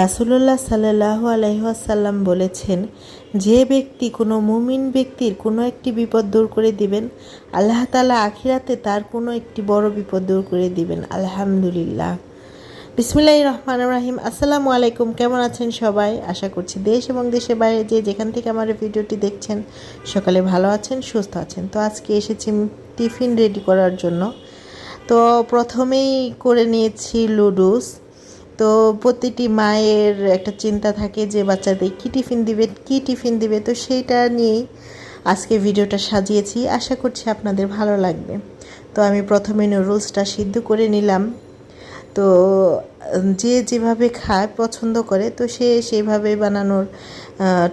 রাসুলুল্লাহ সাল্লাহ আলহাসাল্লাম বলেছেন, যে ব্যক্তি কোনো মুমিন ব্যক্তির কোনো একটি বিপদ দূর করে দিবেন, আল্লাহ তালা আখিরাতে তার কোনো একটি বড় বিপদ দূর করে দিবেন। আলহামদুলিল্লাহ। বিসমিল্লাহ রহমান রাহিম। আসসালামু আলাইকুম। কেমন আছেন সবাই? আশা করছি দেশ এবং দেশের বাইরে যে যেখান থেকে আমার ভিডিওটি দেখছেন, সকালে ভালো আছেন, সুস্থ আছেন। তো আজকে এসেছি টিফিন রেডি করার জন্য। তো প্রথমেই করে নিয়েছি লুডুস তো প্রতিটি মায়ের একটা চিন্তা থাকে যে বাচ্চাদের কী টিফিন দিবে, কী টিফিন দিবে, তো সেইটা নিয়েই আজকে ভিডিওটা সাজিয়েছি। আশা করছি আপনাদের ভালো লাগবে। তো আমি প্রথমে নুডলসটা সিদ্ধ করে নিলাম। তো যে যেভাবে খায়, পছন্দ করে, তো সে সেভাবে বানানোর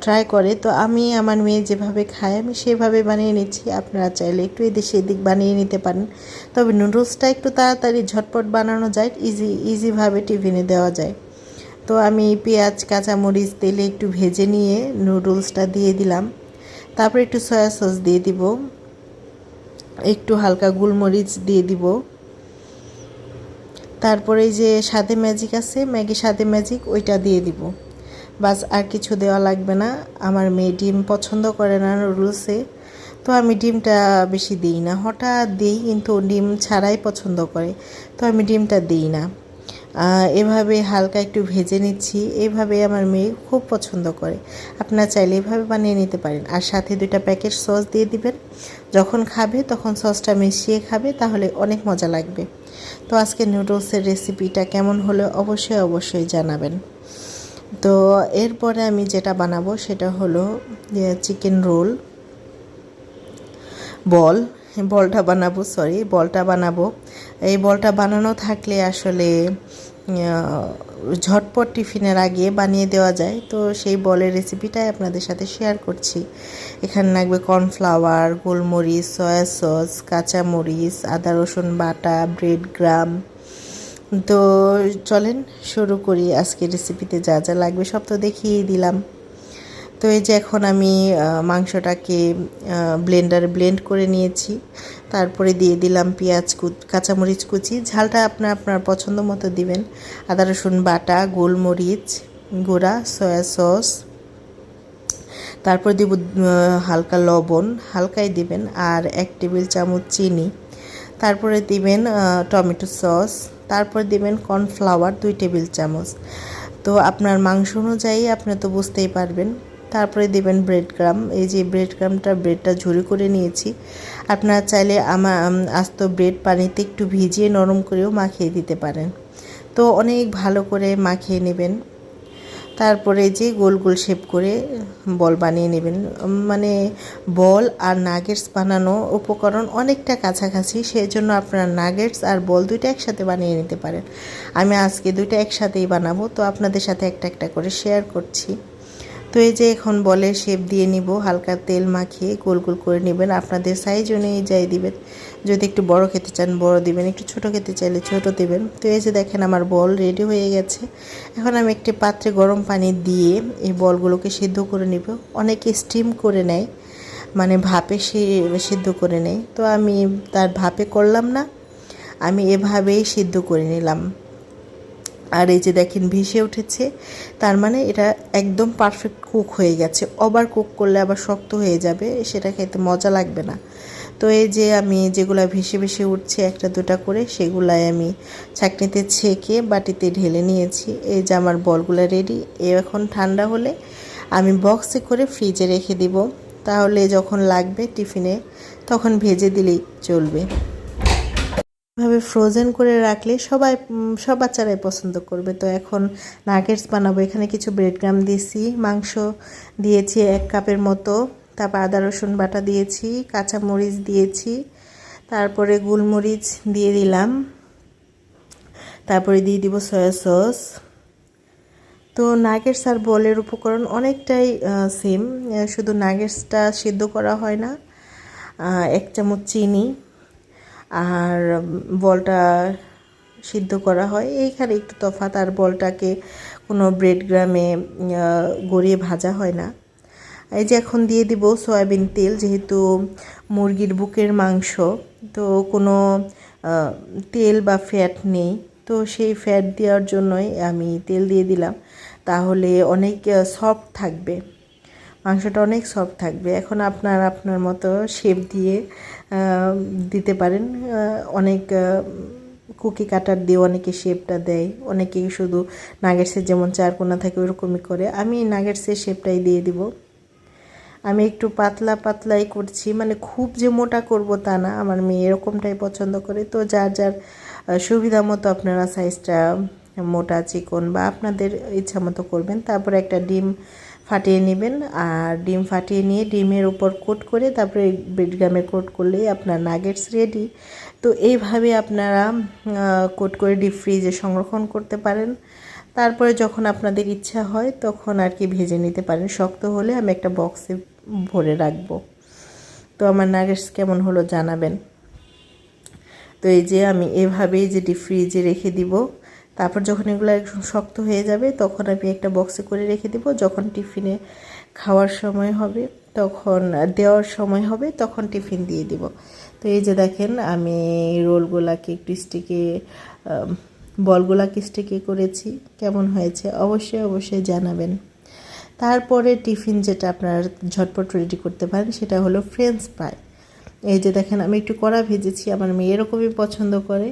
ট্রাই করে। তো আমি, আমার মেয়ে যেভাবে খায়, আমি সেভাবে বানিয়ে নিচ্ছি। আপনারা চাইলে একটু এদিক সেদিক বানিয়ে নিতে পারেন। তবে নুডলসটা একটু তাড়াতাড়ি ঝটপট বানানো যায় ইজি ইজিভাবে টিফিনে দেওয়া যায়। তো আমি পেঁয়াজ, কাঁচামরিচ, তেলে একটু ভেজে নিয়ে নুডলসটা দিয়ে দিলাম। তারপরে একটু সয়া সস দিয়ে দিব। একটু হালকা গোলমরিচ দিয়ে দিব। তারপরে যে সাদে ম্যাজিক আছে, ম্যাগি সাদে ম্যাজিক, ওইটা দিয়ে দিব। বাস, আর কিছু দেওয়া লাগবে না। আমার মেয়ে ডিম পছন্দ করে না নুডলসে তো আমি ডিমটা বেশি দিই না। হঠাৎ দিই, কিন্তু ডিম ছাড়াই পছন্দ করে, তো আমি ডিমটা দিই না। এভাবে হালকা একটু ভেজে নিচ্ছি। এইভাবে আমার মেয়ে খুব পছন্দ করে। আপনারা চাইলে এভাবে বানিয়ে নিতে পারেন। আর সাথে দুইটা প্যাকেট সস দিয়ে দিবেন। যখন খাবে, তখন সসটা মিশিয়ে খাবে, তাহলে অনেক মজা লাগবে। তো আজকে নুডলসের রেসিপিটা কেমন হলো অবশ্যই অবশ্যই জানাবেন। তো এরপরে আমি যেটা বানাবো সেটা হলো চিকেন রোল বল, বলটা বানাবো সরি বলটা বানাবো। এই বলটা বানানো থাকলে আসলে ঝটপট টিফিনের আগে বানিয়ে দেওয়া যায়। তো সেই বলের রেসিপিটাই আপনাদের সাথে শেয়ার করছি। এখানে লাগবে কর্নফ্লাওয়ার, গোলমরিচ, সয়া সস, কাঁচামরিচ, আদা রসুন বাটা, ব্রেড গ্রাম। তো চলেন শুরু করি আজকে রেসিপিতে যা যা লাগবে সব তো দেখিয়ে দিলাম। তো এই যে এখন আমি মাংসটাকে ব্লেন্ডারে ব্লেন্ড করে নিয়েছি। তারপরে দিয়ে দিলাম পেঁয়াজ কাঁচামরিচ কুচি। ঝালটা আপনার আপনার পছন্দ মতো দিবেন। আদা, রসুন বাটা, গোলমরিচ গুঁড়া, সয়া সস। তারপর দিব হালকা লবণ, হালকাই দিবেন। আর এক টেবিল চামচ চিনি। তারপরে দিবেন টমেটো সস। তারপর দিবেন কর্নফ্লাওয়ার, দুই টেবিল চামচ। তো আপনার মাংস অনুযায়ী আপনি তো বুঝতেই পারবেন। তারপরে দেবেন ব্রেড গ্রাম এই যে ব্রেড গ্রামটা ব্রেডটা ঝুরি করে নিয়েছি। আপনারা চাইলে আমার আস্ত ব্রেড পানিতে একটু ভিজিয়ে নরম করেও মাখিয়ে দিতে পারেন। তো অনেক ভালো করে মাখিয়ে নেবেন। তারপরে যে গোল গোল শেপ করে বল বানিয়ে নেবেন। মানে বল আর নাগেটস বানানো উপকরণ অনেকটা কাছাকাছি সেই জন্য আপনারা নাগেটস আর বল দুইটা একসাথে বানিয়ে নিতে পারেন। আমি আজকে দুইটা একসাথেই বানাবো, তো আপনাদের সাথে একটা একটা করে শেয়ার করছি। তো এই যে এখন বলে শেপ দিয়ে নিব, হালকা তেল মাখিয়ে গোল গোল করে নেবেন। আপনাদের সাইজ অনুযায়ী যাই দিবেন। যদি একটু বড় খেতে চান, বড় দিবেন। একটু ছোট খেতে চাইলে ছোট দিবেন। তো এই যে দেখেন আমার বল রেডি হয়ে গেছে। এখন আমি একটি পাত্রে গরম পানি দিয়ে এই বলগুলোকে সিদ্ধ করে নিব। অনেকে স্টিম করে নেয় মানে ভাপে সে, সিদ্ধ করে নেয়। তো আমি তার ভাপে করলাম না। আমি এভাবেই সিদ্ধ করে নিলাম। আর এই যে দেখেন ভেসে উঠেছে, তার মানে এটা একদম পারফেক্ট কুক হয়ে গেছে। ওভার কুক করলে আবার শক্ত হয়ে যাবে, সেটা খেতে মজা লাগবে না। তো এই যে আমি যেগুলা ভেসে ভেসে উঠছে একটা দুটা করে, সেগুলাই আমি ছাকনিতে ছেঁকে বাটিতে ঢেলে নিয়েছি। এই যে আমার বলগুলো রেডি এ এখন ঠান্ডা হলে আমি বক্সে করে ফ্রিজে রেখে দিব। তাহলে যখন লাগবে টিফিনে তখন ভেজে দিলেই চলবে। ভাবে ফ্রোজেন করে রাখলে সবাই সব বাচ্চারাই পছন্দ করবে। তো এখন নাগেটস বানাবো। এখানে কিছু ব্রেড গ্রাম দিয়েছি, মাংস দিয়েছি এক কাপের মতো, তারপর আদা, রসুন বাটা দিয়েছি কাঁচা মরিচ দিয়েছি, তারপরে গোলমরিচ দিয়ে দিলাম, তারপরে দিয়ে দিব সয়া সস তো নাগেটস আর বলের উপকরণ অনেকটাই সেম শুধু নাগেটসটা সিদ্ধ করা হয় না এক চামচ চিনি আর বলটা সিদ্ধ করা হয়। এইখানে একটু তফাৎ, আর বলটাকে কোনো ব্রেড গ্রামে গড়িয়ে ভাজা হয় না। এই যে এখন দিয়ে দিব সয়াবিন তেল, যেহেতু মুরগির বুকের মাংস, তো কোনো তেল বা ফ্যাট নেই। তো সেই ফ্যাট দেওয়ার জন্যই আমি তেল দিয়ে দিলাম। তাহলে অনেক সফট থাকবে। মাংসটা অনেক সফট থাকবে। এখন আপনার আপনার মতো শেপ দিয়ে দিতে পারেন। অনেক কুকি কাটার দিয়ে অনেকে শেপটা দেয়। অনেকে শুধু নাগেটসের যেমন চারকোনা থাকে ওরকমই করে। আমি নাগেটসের শেপটাই দিয়ে দিব। আমি একটু পাতলা, পাতলাই করছি। মানে খুব যে মোটা করব তা না। আমার মেয়ে এরকমটাই পছন্দ করে। তো যার যার সুবিধা মতো আপনারা সাইজটা মোটা, চিকন বা আপনাদের ইচ্ছা মতো করবেন। তারপরে একটা ডিম ফাটিয়ে নেবেন আর ডিম ফাটিয়ে নিয়ে ডিমের উপর কোট করে তারপরে বেডগ্রামে কোট করলেই আপনার নাগেটস রেডি তো এইভাবে আপনারা কোট করে ডিপ ফ্রিজে সংরক্ষণ করতে পারেন। তারপরে যখন আপনাদের ইচ্ছা হয় তখন আর কি ভেজে নিতে পারেন। শক্ত হলে আমি একটা বক্সে ভরে রাখব। তো আমার নাগেটস কেমন হলো জানাবেন। তো এই যে আমি এভাবেই যে ডিপ ফ্রিজে রেখে দিব। তারপর যখন এগুলো শক্ত হয়ে যাবে, তখন আমি একটা বক্সে করে রেখে দিব। যখন টিফিনে খাওয়ার সময় হবে, তখন, দেওয়ার সময় হবে, তখন টিফিন দিয়ে দিব। তো এই যে দেখেন, আমি রোলগুলাকে একটু স্টিকে বলগুলাকে স্টিকে করেছি। কেমন হয়েছে? অবশ্যই অবশ্যই জানাবেন। তারপরে টিফিন যেটা আপনারা ঝটপট রেডি করতে পারেন, সেটা হলো ফ্রেঞ্চ ফ্রাই এই যে দেখেন, আমি একটু কড়া ভেজেছি, আমার মেয়ে এরকমই পছন্দ করে।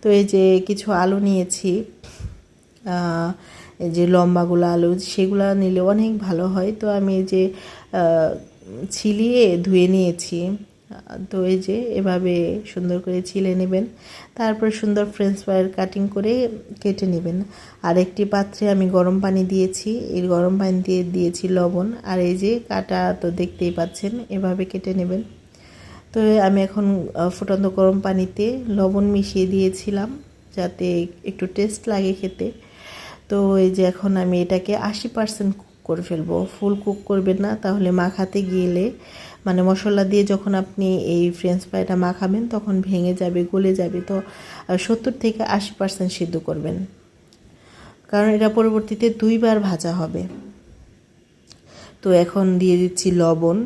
তো এই যে কিছু আলু নিয়েছি এই যে লম্বাগুলো আলু, সেগুলো নিলে অনেক ভালো হয়। তো আমি এই যে ছিলিয়ে ধুয়ে নিয়েছি। তো এই যে এভাবে সুন্দর করে ছিলে নেবেন। তারপর সুন্দর ফ্রেঞ্চ ফ্রাইয়ের কাটিং করে কেটে নেবেন। আর একটি পাত্রে আমি গরম পানি দিয়েছি। এই গরম পানি দিয়ে দিয়েছি লবণ। আর এই যে কাটা তো দেখতেই পাচ্ছেন, এভাবে কেটে নেবেন। তো আমি এখন ফুটন্ত গরম পানিতে লবণ মিশিয়ে দিয়েছিলাম যাতে একটু টেস্ট লাগে খেতে। তো এই যে এখন আমি এটাকে আশি পার্সেন্ট কুক করে ফেলব। ফুল কুক করবেন না, তাহলে মাখাতে গেলে মানে মশলা দিয়ে যখন আপনি এই ফ্রেঞ্চ ফ্রাইটা মাখাবেন, তখন ভেঙে যাবে, গলে যাবে। তো সত্তর থেকে আশি পার্সেন্ট সিদ্ধ করবেন। কারণ এটা পরবর্তীতে দুইবার ভাজা হবে। তো এখন দিয়ে দিচ্ছি লবণ।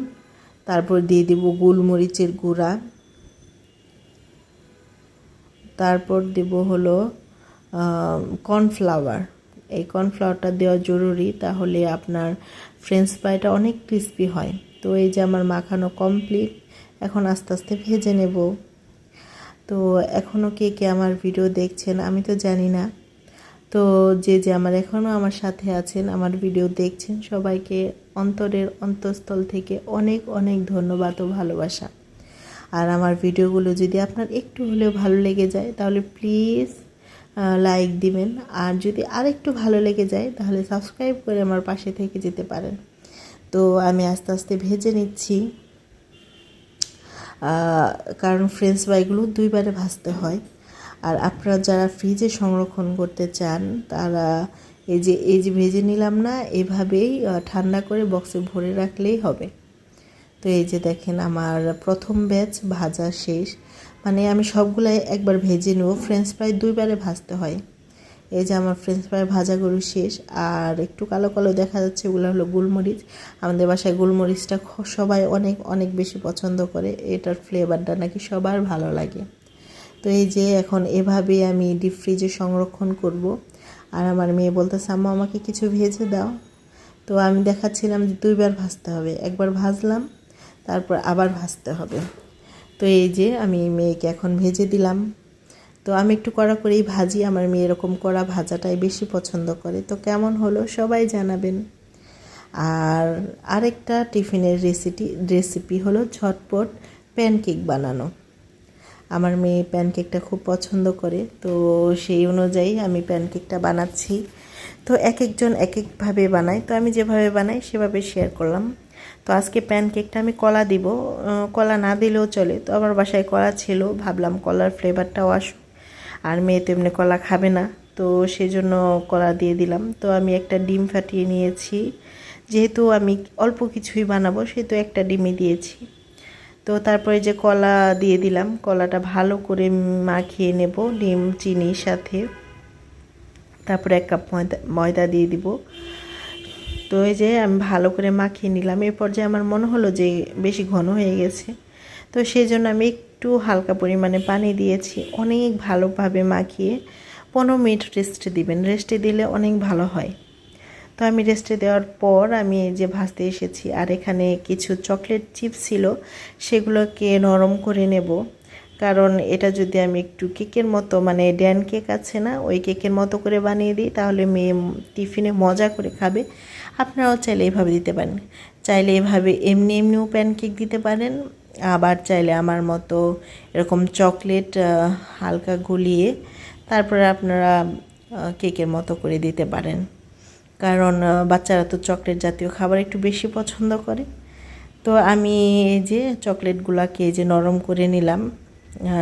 তারপর দিয়ে দেব গোলমরিচের গুঁড়া। তারপর দেব হলো কর্নফ্লাওয়ার। এই কর্নফ্লাওয়ারটা দেওয়া জরুরি, তাহলে আপনার ফ্রেঞ্চ ফ্রাইটা অনেক ক্রিস্পি হয়। তো এই যে আমার মাখানো কমপ্লিট, এখন আস্তে আস্তে ভেজে নেব। তো এখনও কে কে আমার ভিডিও দেখছেন আমি তো জানি না। তো যে যে আমার এখনও আমার সাথে আছেন, আমার ভিডিও দেখছেন, সবাইকে অন্তরের অন্তঃস্থল থেকে অনেক অনেক ধন্যবাদ ও ভালোবাসা। আর আমার ভিডিওগুলো যদি আপনার একটু হলেও ভালো লেগে যায়, তাহলে প্লিজ লাইক দিবেন। আর যদি আরেকটু ভালো লেগে যায়, তাহলে সাবস্ক্রাইব করে আমার পাশে থেকে যেতে পারেন। তো আমি আস্তে আস্তে ভেজে নিচ্ছি। কারণ ফ্রেঞ্চ ফ্রাইগুলো দুইবারে ভাজতে হয়। আর আপনারা যারা ফ্রিজে সংরক্ষণ করতে চান, তারা এই যে এই যে ভেজে নিলাম না, এভাবেই ঠান্ডা করে বক্সে ভরে রাখলেই হবে। তো এই যে দেখেন আমার প্রথম ব্যাচ ভাজা শেষ। মানে আমি সবগুলাই একবার ভেজে নেব। ফ্রেঞ্চ ফ্রাই দুইবারে ভাজতে হয়। এই যে আমার ফ্রেঞ্চ ফ্রাই ভাজাগুলো শেষ। আর একটু কালো কালো দেখা যাচ্ছে, ওগুলো হলো গোলমরিচ। আমাদের বাসায় গোলমরিচটা সবাই অনেক অনেক বেশি পছন্দ করে। এটার ফ্লেভারটা নাকি সবার ভালো লাগে। তো এই যে এখন এভাবে আমি ডিপ ফ্রিজে সংরক্ষণ করব। আর আমার মেয়ে বলতেছে, আম্মা, আমাকে কিছু ভেজে দাও। তো আমি দেখাচ্ছিলাম যে দুইবার ভাজতে হবে। একবার ভাজলাম, তারপর আবার ভাজতে হবে। তো এই যে আমি মেয়েকে এখন ভেজে দিলাম। তো আমি একটু কড়া করেই ভাজি। আমার মেয়ে এরকম করা ভাজাটাই বেশি পছন্দ করে। তো কেমন হলো সবাই জানাবেন। আর আরেকটা টিফিনের রেসিপি রেসিপি হলো ঝটপট প্যানকেক বানানো। আমার মেয়ে প্যানকেকটা খুব পছন্দ করে, তো সেই অনুযায়ী আমি প্যানকেকটা বানাচ্ছি। তো এক একজন এক একভাবে বানায়, তো আমি যেভাবে বানাই সেভাবে শেয়ার করলাম। তো আজকে প্যানকেকটা আমি কলা দিব কলা না দিলেও চলে। তো আমার বাসায় কলা ছিল, ভাবলাম কলার ফ্লেভারটাও আসুক। আর মেয়ে তো এমনি কলা খাবে না, তো সেজন্য কলা দিয়ে দিলাম। তো আমি একটা ডিম ফাটিয়ে নিয়েছি। যেহেতু আমি অল্প কিছুই বানাবো, সেহেতু একটা ডিমই দিয়েছি। তো তারপরে যে কলা দিয়ে দিলাম, কলাটা ভালো করে মাখিয়ে নেব, ডিম চিনির সাথে। তারপরে এক কাপ ময়দা ময়দা দিয়ে দিব। তো এই যে আমি ভালো করে মাখিয়ে নিলাম। এই পর্যায়ে আমার মনে হলো যে বেশি ঘন হয়ে গেছে, তো সেই জন্য আমি একটু হালকা পরিমাণে পানি দিয়েছি। অনেক ভালোভাবে মাখিয়ে পনেরো মিনিট রেস্টে দিবেন। রেস্টে দিলে অনেক ভালো হয়। তো আমি রেস্টে দেওয়ার পর আমি যে ভাজতে এসেছি, আর এখানে কিছু চকলেট চিপস ছিল, সেগুলোকে নরম করে নেব। কারণ এটা যদি আমি একটু কেকের মতো মানে ড্যান কেক আছে না, ওই কেকের মতো করে বানিয়ে দিই, তাহলে মেয়ে টিফিনে মজা করে খাবে। আপনারাও চাইলে এইভাবে দিতে পারেন। চাইলে এভাবে এমনি এমনিও প্যানকেক দিতে পারেন, আবার চাইলে আমার মতো এরকম চকলেট হালকা গলিয়ে, তারপরে আপনারা কেকের মতো করে দিতে পারেন। কারণ বাচ্চারা তো চকলেট জাতীয় খাবার একটু বেশি পছন্দ করে। তো আমি এই যে চকলেটগুলোকে যে নরম করে নিলাম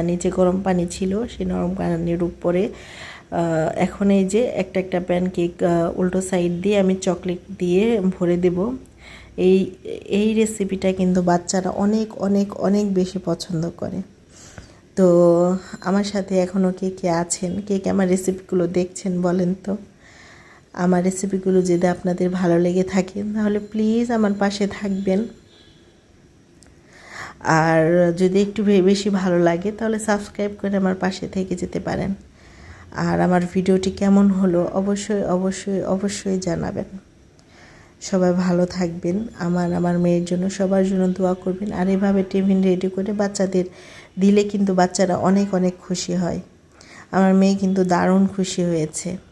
নিচে গরম পানি ছিল, সেই নরম পানির উপরে এখন এই যে একটা একটা প্যানকেক উল্টো সাইড দিয়ে আমি চকলেট দিয়ে ভরে দেব। এই এই রেসিপিটা কিন্তু বাচ্চারা অনেক অনেক অনেক বেশি পছন্দ করে। তো আমার সাথে এখনও কে কে আছেন? কে কে আমার রেসিপিগুলো দেখছেন বলেন তো? আমার রেসিপিগুলো যদি আপনাদের ভালো লেগে থাকে, তাহলে প্লিজ আমার পাশে থাকবেন। আর যদি একটু বেশি ভালো লাগে, তাহলে সাবস্ক্রাইব করে আমার পাশে থেকে যেতে পারেন। আর আমার ভিডিওটি কেমন হলো, অবশ্যই অবশ্যই অবশ্যই জানাবেন। সবাই ভালো থাকবেন, আমার আমার মেয়ের জন্য সবার জন্য দোয়া করবেন। আর এভাবে টিফিন রেডি করে বাচ্চাদের দিলে কিন্তু বাচ্চারা অনেক অনেক খুশি হয়। আমার মেয়ে কিন্তু দারুণ খুশি হয়েছে।